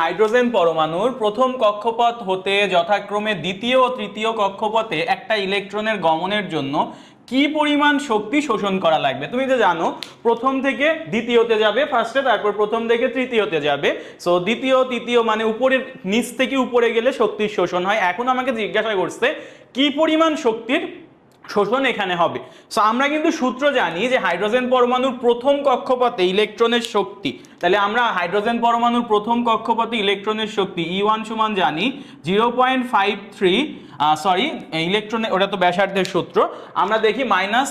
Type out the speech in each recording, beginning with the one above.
Hydrogen পরমাণুর প্রথম কক্ষপথ হতে যথাক্রমে দ্বিতীয় ও তৃতীয় কক্ষপথে একটা ইলেকট্রনের গমনের জন্য কি পরিমাণ শক্তি শোষণ করা লাগবে? তুমি তো জানো, প্রথম থেকে দ্বিতীয়তে যাবে ফার্স্টে তারপর প্রথম থেকে তৃতীয়তে যাবে। সো দ্বিতীয়, তৃতীয় মানে উপরের, নিচ থেকে উপরে গেলে শক্তির শোষণ হয়। এখন আমাকে জিজ্ঞাসা করছে, কি পরিমাণ শক্তির শোষণ এখানে হবে। সো আমরা কিন্তু সূত্র জানি যে হাইড্রোজেন পরমাণুর প্রথম কক্ষপথে ইলেকট্রনের শক্তি। তাহলে আমরা হাইড্রোজেন পরমাণুর প্রথম কক্ষপথে ইলেকট্রনের শক্তি ই ওয়ান সমান জানি zero point five three sorry ইলেকট্রনের ওটা তো ব্যাসার্ধের সূত্র। আমরা দেখি minus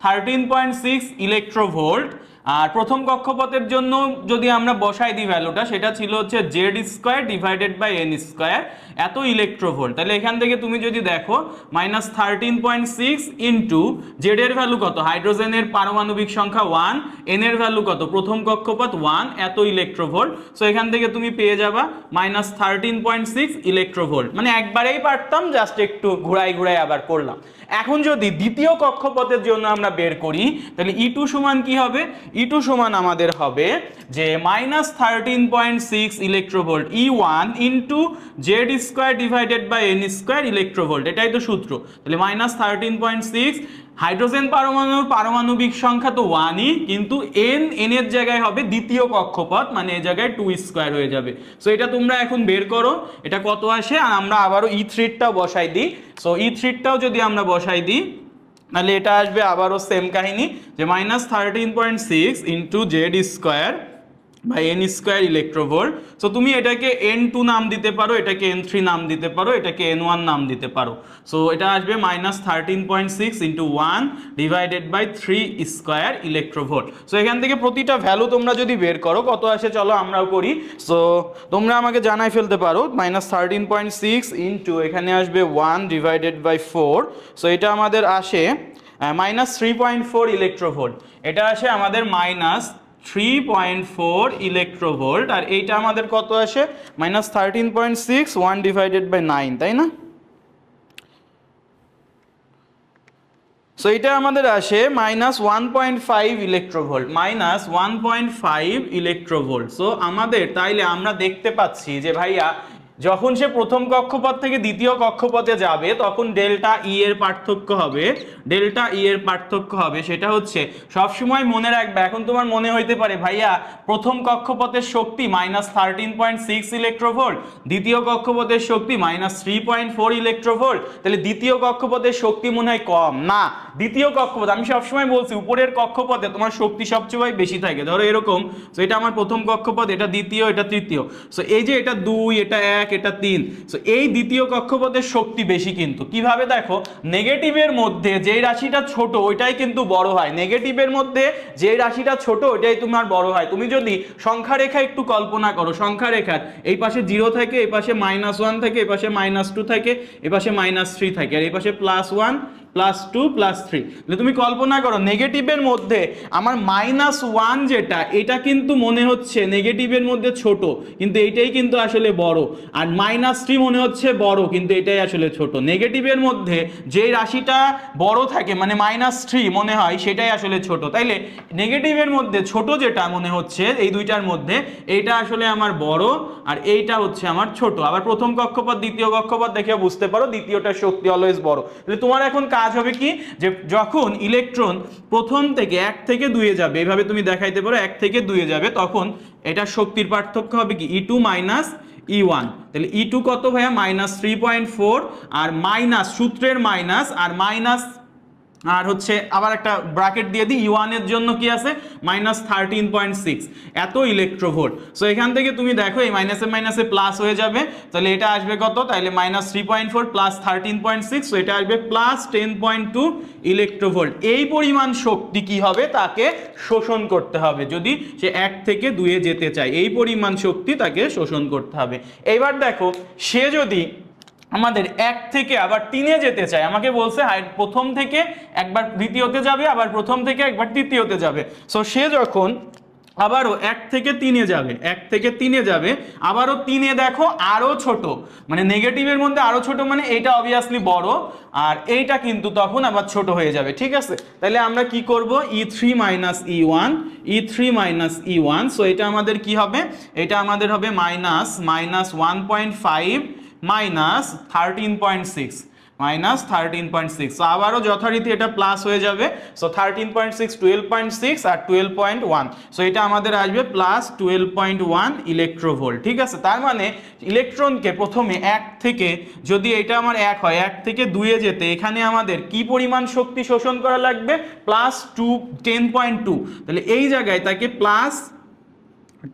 thirteen point six electronvolt আর প্রথম কক্ষপথের জন্য যদি আমরা বসাই দিই ভ্যালুটা সেটা ছিল হচ্ছে Z square divided by N square এত ইলেকট্রোভোল্ট তাহলে এখান থেকে তুমি যদি দেখো minus thirteen point six into Z এর ভ্যালু কত? হাইড্রোজেনের পারমাণবিক সংখ্যা ওয়ানের ভ্যালু কত? প্রথম কক্ষপথ ওয়ান এত ইলেকট্রোভোল্ট সো এখান থেকে তুমি পেয়ে যাবা minus thirteen point six electronvolt মানে একবারেই পারতাম জাস্ট একটু ঘুরাই ঘুরাই আবার করলাম। এখন যদি দ্বিতীয় কক্ষপথের জন্য আমরা বের করি, তাহলে ই টু সমান কি হবে? টু সমান আমাদের হবে যে minus thirteen point six electronvolt E one into Z square divided by N square electronvolt এটাই তো সূত্র। তাহলে minus thirteen point six hydrogen পারমাণুর পারমাণবিক সংখ্যা তো ওয়ানই কিন্তু এন এন এর জায়গায় হবে দ্বিতীয় কক্ষপথ মানে এ জায়গায় টু স্কোয়ার হয়ে যাবে। সো এটা তোমরা এখন বের করো, এটা কত আসে? আর আমরা আবারও ই থ্রিটটাও বসাই দিই। সো ই থ্রিটটাও যদি আমরা বসাই দিই তাহলে এটা আসবে আবারও সেম কাহিনী যে minus thirteen point six into Z square by N square electronvolt so তুমি এটাকে এন টু নাম দিতে পারো, এটাকে এন থ্রি নাম দিতে পারো, এটাকে এন ওয়ান নাম দিতে পারো। সো এটা আসবে minus thirteen point six into one divided by three square electronvolt so এখান থেকে প্রতিটা ভ্যালু তোমরা যদি বের করো, কত আসে চলো আমরাও করি। সো তোমরা আমাকে জানাই ফেলতে পারো minus thirteen point six into এখানে আসবে one divided by four so এটা আমাদের আসে minus three point four electronvolt এটা আসে আমাদের minus three point four electronvolt আর এইটা আমাদের কত আসে? Minus thirteen point six one divided by nine তাই না? সো এটা আমাদের আসে minus one point five electronvolt minus one point five electronvolt so আমাদের তাইলে আমরা দেখতে পাচ্ছি যে ভাইয়া যখন সে প্রথম কক্ষপথ থেকে দ্বিতীয় কক্ষপথে যাবে, তখন ডেল্টা ই এর পার্থক্য হবে। ডেল্টা ই এর পার্থক্য হবে, সেটা হচ্ছে সবসময় মনে রাখবে, এখন তোমার মনে হইতে পারে, ভাইয়া, প্রথম কক্ষপথের শক্তি minus thirteen point six electronvolt দ্বিতীয় কক্ষপথের শক্তি minus three point four electronvolt তাহলে দ্বিতীয় কক্ষপথের শক্তি মনে হয় কম। না, দ্বিতীয় কক্ষপথ, আমি সবসময় বলছি, উপরের কক্ষপথে তোমার শক্তি সবচেয়ে বেশি থাকে। ধরো এরকম সো এটা আমার প্রথম কক্ষপথ, এটা দ্বিতীয়, এটা তৃতীয়। সো এই যে এটা দুই, এটা এক এটা তিন। সো এই দ্বিতীয় কক্ষপথের শক্তি বেশি কিন্তু। কীভাবে দেখো? নেগেটিভের মধ্যে যে রাশিটা ছোট, ওইটাই কিন্তু বড় হয়। নেগেটিভের মধ্যে যে রাশিটা ছোট, ওইটাই তোমার বড় হয়। তুমি যদি সংখ্যা রেখা একটু কল্পনা করো সংখ্যা রেখার এই পাশে জিরো থাকে, এই পাশে মাইনাস ওয়ান থাকে, এই পাশে মাইনাস টু থাকে, এই পাশে মাইনাস থ্রি থাকে, আর এই পাশে plus one plus two plus three তুমি কল্পনা করো নেগেটিভের মধ্যে আমার মাইনাস ওয়ান যেটা, এটা কিন্তু মনে হচ্ছে নেগেটিভের মধ্যে ছোট, কিন্তু এইটাই কিন্তু আসলে বড়। আর মাইনাস থ্রি মনে হচ্ছে বড়, কিন্তু এটাই আসলে ছোট। নেগেটিভের মধ্যে যে রাশিটা বড় থাকে মানে মাইনাস থ্রি মনে হয়, সেটাই আসলে ছোট। তাইলে নেগেটিভের মধ্যে ছোট যেটা মনে হচ্ছে, এই দুইটার মধ্যে, এইটা আসলে আমার বড় আর এইটা হচ্ছে আমার ছোট। আবার প্রথম কক্ষপথ, দ্বিতীয় কক্ষপথ দেখে বুঝতে পারো দ্বিতীয়টার শক্তি অলওয়েজ বড়। তাহলে তোমার এখন কাজ হবে কি? যে যখন ইলেকট্রন প্রথম থেকে এক থেকে দুয়ে যাবে, এভাবে তুমি দেখাইতে পারো, এক থেকে দুয়ে যাবে, তখন এটা শক্তির পার্থক্য হবে কি? E two minus E one তাহলে ই টু কত ভাইয়া? মাইনাস থ্রি পয়েন্ট ফোর আর মাইনাস সূত্রের মাইনাস আর মাইনাস আর হচ্ছে আবার একটা ব্র্যাকেট দিয়ে দিই ইউয়ানের জন্য কি আছে? মাইনাস থার্টিন পয়েন্ট সিক্স এত ইলেকট্রোভোল্ট সো এখান থেকে তুমি দেখো, এই মাইনাসে মাইনাসে প্লাস হয়ে যাবে। তাহলে এটা আসবে কত? তাহলে minus three point four plus thirteen point six এটা আসবে plus ten point two electronvolt এই পরিমাণ শক্তি কি হবে? তাকে শোষণ করতে হবে। যদি সে এক থেকে দুয়ে যেতে চায়, এই পরিমাণ শক্তি তাকে শোষণ করতে হবে। এইবার দেখো, সে যদি আমাদের এক থেকে আবার তিনে যেতে চায়। আমাকে বলছে প্রথম থেকে একবার দ্বিতীয়তে যাবে, আবার প্রথম থেকে একবার তৃতীয়তে যাবে। সো সে যখন আবারও এক থেকে তিনে যাবে, এক থেকে তিনে যাবে, আবারও তিনে দেখো আরও ছোট। মানে নেগেটিভের মধ্যে আরও ছোট মানে এইটা অবভিয়াসলি বড়, আর এইটা কিন্তু তখন আবার ছোট হয়ে যাবে, ঠিক আছে? তাহলে আমরা কি করব? E three minus E one E three minus E one so এটা আমাদের কি হবে? এটা আমাদের হবে minus minus one point five minus thirteen point six minus thirteen point six আবারও যথারীতি এটা প্লাস হয়ে যাবে। So thirteen point six twelve point six আর টুয়েলভ পয়েন্ট ওয়ান সো এটা আমাদের আসবে plus twelve point one electronvolt ঠিক আছে? তার মানে ইলেকট্রনকে প্রথমে এক থেকে যদি এটা আমার এক হয়, এক থেকে দুয়ে যেতে এখানে আমাদের কি পরিমাণ শক্তি শোষণ করা লাগবে? Plus two ten point two তাহলে এই জায়গায় তাকে plus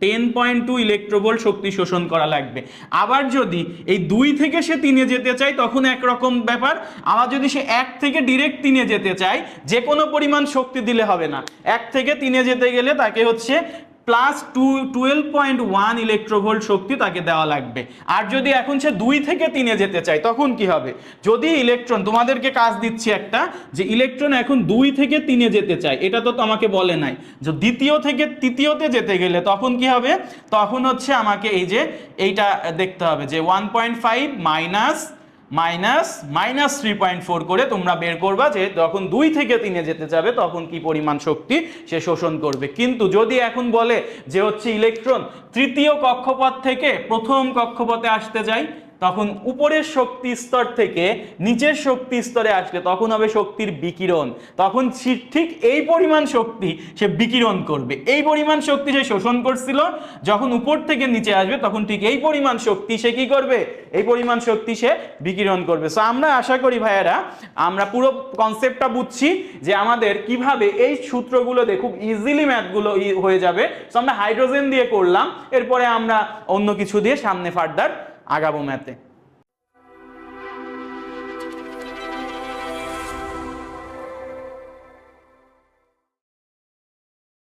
ten point two electronvolt শক্তি শোষণ করা লাগবে। আবার যদি এই দুই থেকে সে তিনে যেতে চায়, তখন একরকম ব্যাপার। আবার যদি সে এক থেকে ডিরেক্ট তিনে যেতে চায়, যে কোনো পরিমাণ শক্তি দিলে হবে না। এক থেকে তিনে যেতে গেলে তাকে হচ্ছে plus two twelve point one electronvolt শক্তি তাকে দেওয়া লাগবে। আর যদি এখন সে দুই থেকে তিনে যেতে চায়, তখন কি হবে? যদি ইলেকট্রন তোমাদেরকে কাজ দিচ্ছি একটা, যে ইলেকট্রন এখন দুই থেকে তিনে যেতে চায়, এটা তো আমাকে বলে নাই। যে দ্বিতীয় থেকে তৃতীয়তে যেতে গেলে তখন কি হবে? তখন হচ্ছে আমাকে এই যে এইটা দেখতে হবে যে one point five minus minus minus three point four করে তোমরা বের করবা যে যখন দুই থেকে তিনে যেতে যাবে, তখন কি পরিমাণ শক্তি সে শোষণ করবে। কিন্তু যদি এখন বলে যে হচ্ছে ইলেকট্রন তৃতীয় কক্ষপথ থেকে প্রথম কক্ষপথে আসতে যায় তখন উপরের শক্তি স্তর থেকে নিচের শক্তি স্তরে আসলে তখন হবে শক্তির বিকিরণ। তখন ঠিক এই পরিমাণ শক্তি সে বিকিরণ করবে। এই পরিমাণ শক্তি সে শোষণ করছিল, যখন উপর থেকে নিচে আসবে, তখন ঠিক এই পরিমাণ শক্তি সে কি করবে? এই পরিমাণ শক্তি সে বিকিরণ করবে। সো আমরা আশা করি ভাইয়েরা, আমরা পুরো কনসেপ্টটা বুঝছি যে আমাদের কীভাবে এই সূত্রগুলোতে খুব ইজিলি ম্যাথগুলো হয়ে যাবে। সো আমরা হাইড্রোজেন দিয়ে করলাম। এরপরে আমরা অন্য কিছু দিয়ে সামনে ফার্দার আগাবো ম্যাথে